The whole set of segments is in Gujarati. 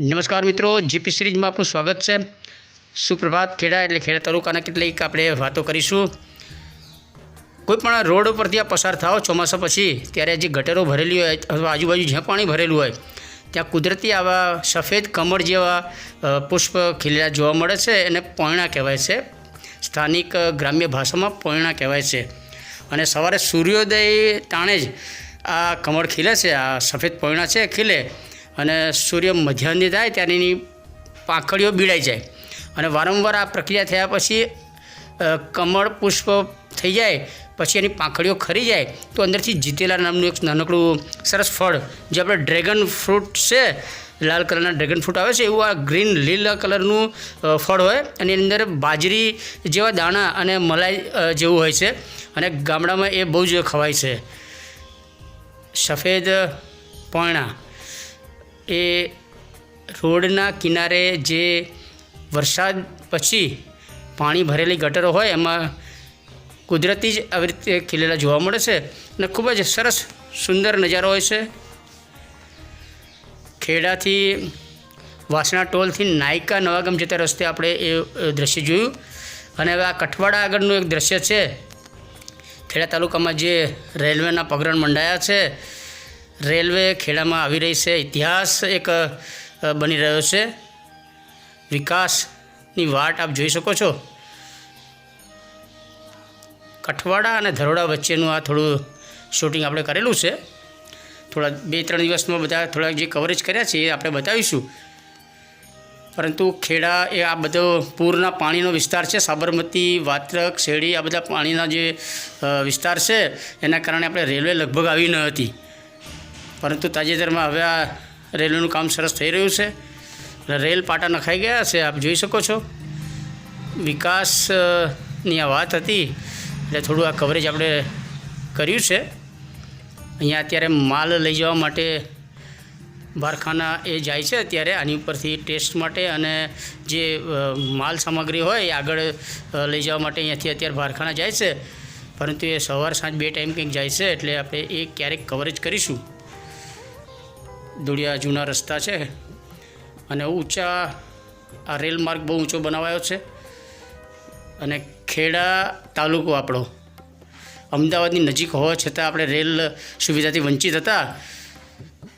નમસ્કાર મિત્રો, જીપી સિરીઝમાં આપનું સ્વાગત છે. સુપ્રભાત ખેડા એટલે ખેડા તાલુકાના કેટલીક આપણે વાતો કરીશું. કોઈ પણ રોડ ઉપરથી આ પસાર થાઓ ચોમાસા પછી, ત્યારે જે ગટરો ભરેલી હોય, અથવા આજુબાજુ જ્યાં પાણી ભરેલું હોય, ત્યાં કુદરતી આવા સફેદ કમળ જેવા પુષ્પ ખીલેલા જોવા મળે છે એને પોયણા કહેવાય છે. સ્થાનિક ગ્રામ્ય ભાષામાં પોયણા કહેવાય છે. અને સવારે સૂર્યોદય તાણે જ આ કમળ ખીલે છે, આ સફેદ પોયણા છે ખીલે. અને સૂર્ય મધ્યાહની થાય ત્યારે એની પાંખડીઓ બીડાઈ જાય. અને વારંવાર આ પ્રક્રિયા થયા પછી કમળ પુષ્પ થઈ જાય, પછી એની પાંખડીઓ ખરી જાય, તો અંદરથી જીતેલા નામનું એક નાનકડું સરસ ફળ, જે આપણે ડ્રેગન ફ્રૂટ છે, લાલ કલરના ડ્રેગન ફ્રૂટ આવે છે, એવું આ ગ્રીન લીલા કલરનું ફળ હોય. અને એની અંદર બાજરી જેવા દાણા અને મલાઈ જેવું હોય છે. અને ગામડામાં એ બહુ જ ખવાય છે. સફેદ પોયણા એ રોડના કિનારે જે વરસાદ પછી પાણી ભરેલી ગટરો હોય, એમાં કુદરતી જ આવી રીતે ખીલેલા જોવા મળે છે અને ખૂબ જ સરસ સુંદર નજારો હોય છે. ખેડાથી વાસણા ટોલથી નાયકા નવાગમ જતા રસ્તે આપણે એ દૃશ્ય જોયું. અને હવે આ કઠવાડા આગળનું એક દ્રશ્ય છે. ખેડા તાલુકામાં જે રેલવેના પગરણ મંડાયા છે રેલવે ખેડામાં આવી રહી છે. ઇતિહાસ એક બની રહ્યો છે. વિકાસની વાટ આપ જોઈ શકો છો. કઠવાડા અને ધરોડા વચ્ચેનું આ થોડું શૂટિંગ આપણે કરેલું છે. થોડા બે ત્રણ દિવસમાં બધા થોડાક જે કવરેજ કર્યા છે એ આપણે બતાવીશું. પરંતુ ખેડા એ આ બધો પૂરના પાણીનો વિસ્તાર છે. સાબરમતી, વાત્રક, શેરડી આ બધા પાણીના જે વિસ્તાર છે, એના કારણે આપણે રેલવે લગભગ આવી ન હતી. પરંતુ તાજેતરમાં હવે આ રેલવેનું કામ સરસ થઈ રહ્યું છે. રેલ પાટા નખાઈ ગયા છે, આપ જોઈ શકો છો. વિકાસની આ વાત હતી, એટલે થોડું આ કવરેજ આપણે કર્યું છે. અહીંયા અત્યારે માલ લઈ જવા માટે બારખાના એ જાય છે અત્યારે, આની ઉપરથી ટેસ્ટ માટે અને જે માલ સામગ્રી હોય એ આગળ લઈ જવા માટે અહીંયાથી અત્યારે બારખાના જાય છે. પરંતુ એ સવાર સાંજ બે ટાઈમ કંઈક જાય છે, એટલે આપણે એ ક્યારેક કવરેજ કરીશું. દુડિયા જૂના રસ્તા છે અને ઊંચા, આ રેલ માર્ગ બહુ ઊંચો બનાવાયો છે. અને ખેડા તાલુકો આપણો. અમદાવાદની નજીક હોવા છતાં આપણે રેલ સુવિધાથી વંચિત હતા.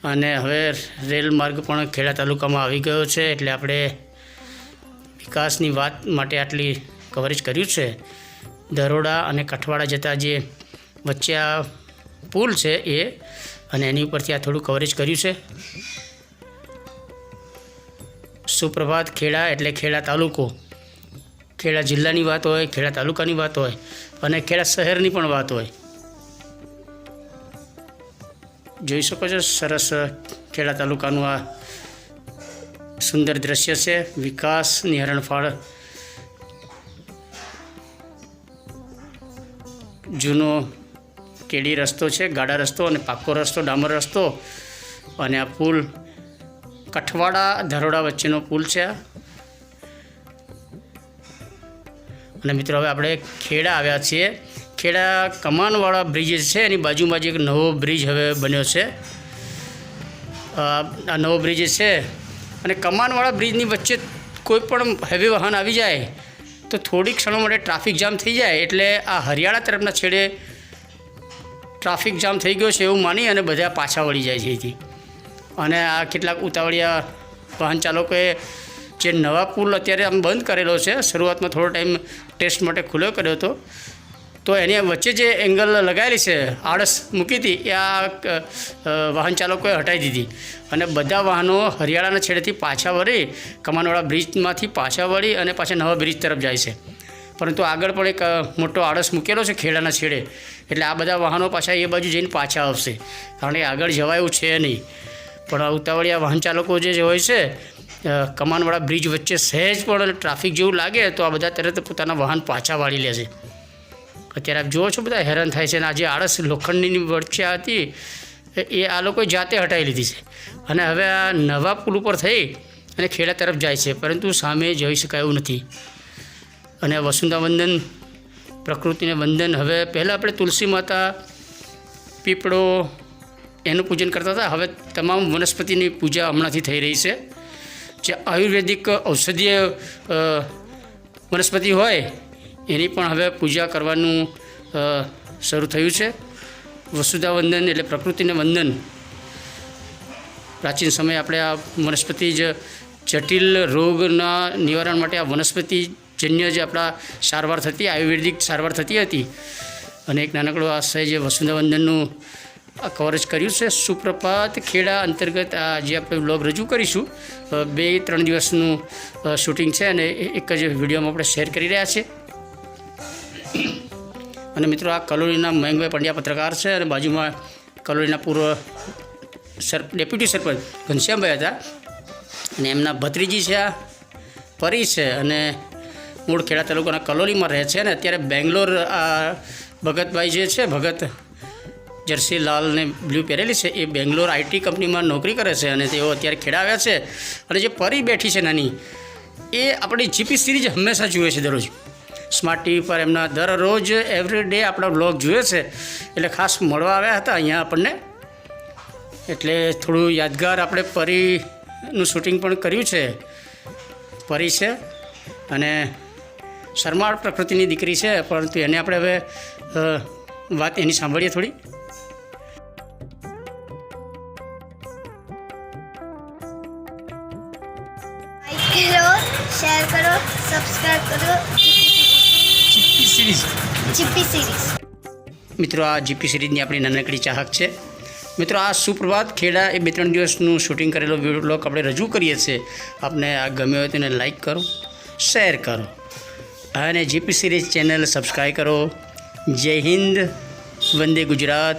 અને હવે રેલ માર્ગ પણ ખેડા તાલુકામાં આવી ગયો છે એટલે આપણે વિકાસની વાત માટે આટલી કવરેજ કર્યું છે. દરોડા અને કઠવાડા જતા જે વચ્ચે આ પુલ છે એ અને એની ઉપરથી આ થોડું કવરેજ કર્યું છે. સુપ્રભાત ખેડા એટલે ખેડા તાલુકો. ખેડા જિલ્લાની વાત હોય, ખેડા તાલુકાની વાત હોય અને ખેડા શહેરની પણ વાત હોય. જોઈ શકો છો, સરસ ખેડા તાલુકાનું આ સુંદર દ્રશ્ય છે. વિકાસની હરણફાળ જૂનો કેડી રસ્તો છે, ગાડા રસ્તો અને પાકો રસ્તો, ડામર રસ્તો અને આ પુલ કઠવાડા, ધરોડા વચ્ચેનો પુલ છે અને મિત્રો, હવે આપણે ખેડા આવ્યા છીએ. ખેડા કમાનવાળા બ્રિજ છે, એની બાજુમાં જ એક નવો બ્રિજ હવે બન્યો છે. આ નવો બ્રિજ છે. અને કમાનવાળા બ્રિજની વચ્ચે કોઈ પણ હેવી વાહન આવી જાય, તો થોડી ક્ષણો માટે ટ્રાફિક જામ થઈ જાય, એટલે આ હરિયાળા તરફના છેડે ટ્રાફિક જામ થઈ ગયો છે એવું માની અને બધા પાછા વળી જાય છે અહીંથી. અને આ કેટલાક ઉતાવળિયા વાહન ચાલકોએ જે નવા પુલ અત્યારે આમ બંધ કરેલો છે, શરૂઆતમાં થોડો ટાઈમ ટેસ્ટ માટે ખુલ્લો કર્યો હતો, તો એની વચ્ચે જે એંગલ લગાવેલી છે, આળસ મૂકી હતી, એ આ વાહન ચાલકોએ હટાવી દીધી. અને બધા વાહનો હરિયાળાના છેડેથી પાછા વળી, કમાનવાળા બ્રિજમાંથી પાછા વળી અને પાછા નવા બ્રિજ તરફ જાય છે. પરંતુ આગળ પણ એક મોટો આળસ મૂકેલો છે ખેડાના છેડે. એટલે આ બધા વાહનો પાછા એ બાજુ જઈને પાછા આવશે. કારણ કે આગળ જવાયું છે નહીં. પણ ઉતાવળિયા વાહન ચાલકો જે હોય છે કમાનવાળા બ્રિજ વચ્ચે સહેજ પણ ટ્રાફિક જેવું લાગે તો આ બધા તરત પોતાના વાહન પાછા વાળી લે છે. અત્યારે આપ જુઓ છો બધા હેરાન થાય છે અને આ જે આળસ લોખંડની વચ્ચે હતી, એ આ લોકોએ જાતે હટાવી લીધી છે. અને હવે આ નવા પુલ ઉપર થઈ અને ખેડા તરફ જાય છે. પરંતુ સામે જઈ શકાય એવું નથી. અને વસુંધા વંદન, પ્રકૃતિને વંદન. હવે પહેલાં આપણે તુલસી માતા, પીપળો, એનું પૂજન કરતા હતા. હવે તમામ વનસ્પતિની પૂજા હમણાંથી થઈ રહી છે. જે આયુર્વેદિક ઔષધીય વનસ્પતિ હોય, એની પણ હવે પૂજા કરવાનું શરૂ થયું છે. વસુધા વંદન એટલે પ્રકૃતિને વંદન. પ્રાચીન સમયે આપણે આ વનસ્પતિ જ જટિલ રોગના નિવારણ માટે આ વનસ્પતિજન્ય જે આપણા સારવાર થતી, આયુર્વેદિક સારવાર થતી હતી. અને એક નાનકડો આશય જે વસુંધરા વંદનનું કવરેજ કર્યું છે, સુપ્રભાત ખેડા અંતર્ગત આ જે આપણે બ્લોગ રજૂ કરીશું બે ત્રણ દિવસનું શૂટિંગ છે અને એક જ વિડીયોમાં આપણે શેર કરી રહ્યા છીએ અને મિત્રો આ કલોલીના મયંકભાઈ પંડ્યા પત્રકાર છે અને બાજુમાં કલોલીના પૂર્વ સર, ડેપ્યુટી સરપંચ ઘનશ્યામભાઈ હતા. અને એમના ભત્રીજી છે આ, પરી છે અને મૂળ ખેડા તાલુકાના કલોલીમાં રહે છે અને અત્યારે બેંગ્લોર ભગતભાઈ જે છે, ભગત જર્સી લાલને બ્લ્યુ બ્લુ પહેરેલી છે, એ બેંગ્લોર આઈટી કંપનીમાં નોકરી કરે છે અને તેઓ અત્યારે ખેડા આવ્યા છે અને જે પરી બેઠી છે નાની, એ આપણી જીપી સિરીઝ હંમેશા જુએ છે દરરોજ. સ્માર્ટ ટીવી પર એમના દરરોજ એવરી ડે આપણા બ્લોગ જુએ છે. એટલે ખાસ મળવા આવ્યા હતા અહીંયા આપણને. એટલે થોડું યાદગાર આપણે પરીનું શૂટિંગ પણ કર્યું છે. પરી છે અને શરમાળ પ્રકૃતિની દીકરી છે પરંતુ એને આપણે હવે વાત એની સાંભળીએ થોડી. શેર કરો સબસ્ક્રાઇબ કરો જીપી સિરીઝ. GP series. મિત્રો આ જીપી સિરીઝની આપણી નાનકડી ચાહક છે. મિત્રો આ સુપ્રભાત ખેડા એ બે ત્રણ દિવસનું શૂટિંગ કરેલો બ્લોગ આપણે રજૂ કરીએ છીએ. આપને આ ગમ્યો હોય તેને લાઇક લાઈક કરો શેર કરો. અને જીપી સિરીઝ ચેનલ સબસ્ક્રાઈબ કરો. જય હિન્દ વંદે ગુજરાત.